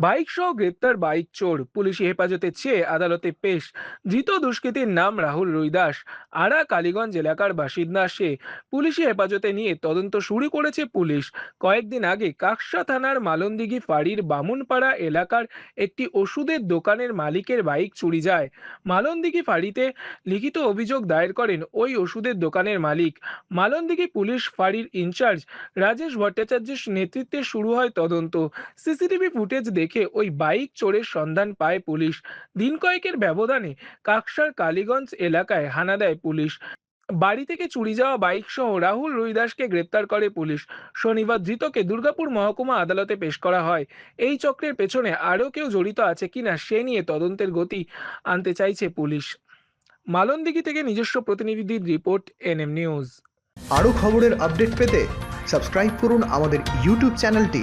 Bike সহ গ্রেপ্তার bike চোর। পুলিশি হেফাজতে চেয়ে আদালতে পেশ। ধৃত দুষ্কৃতীর নাম রাহুল রুইদাস আরা কালীগঞ্জ এলাকার বাসিন্দা সে। পুলিশি হেফাজতে নিয়ে তদন্ত শুরু করেছে পুলিশ। কয়েকদিন আগে কাকসা থানার মালনদিঘি ফাঁড়ির বামুনপাড়া এলাকার একটি ওষুধের দোকানের মালিকের বাইক চুরি যায়। মালনদিঘি ফাঁড়িতে লিখিত অভিযোগ দায়ের করেন ওই ওষুধের দোকানের মালিক। মালনদিঘি পুলিশ ফাঁড়ির ইনচার্জ রাজেশ ভট্টাচার্যের নেতৃত্বে শুরু হয় তদন্ত। সিসিটিভি ফুটেজ দেখে ওই বাইক চোরের সন্ধান পায় পুলিশ। দিন কয়েকের ব্যবধানে কাকসার কালীগঞ্জ এলাকায় হানা দেয় পুলিশ। বাড়ি থেকে চুরি যাওয়া বাইক সহ রাহুল রুইদাসকে গ্রেপ্তার করে পুলিশ। শনিবার ধৃতকে দুর্গাপুর মহকুমা আদালতে পেশ করা হয়। এই চক্রের পেছনে আরও কেউ জড়িত আছে কিনা সে নিয়ে তদন্তের গতি আনতে চাইছে পুলিশ। মালনদিঘি থেকে নিজস্ব প্রতিনিধির রিপোর্ট, এনএম নিউজ। আরও খবরের আপডেট পেতে সাবস্ক্রাইব করুন আমাদের ইউটিউব চ্যানেলটি।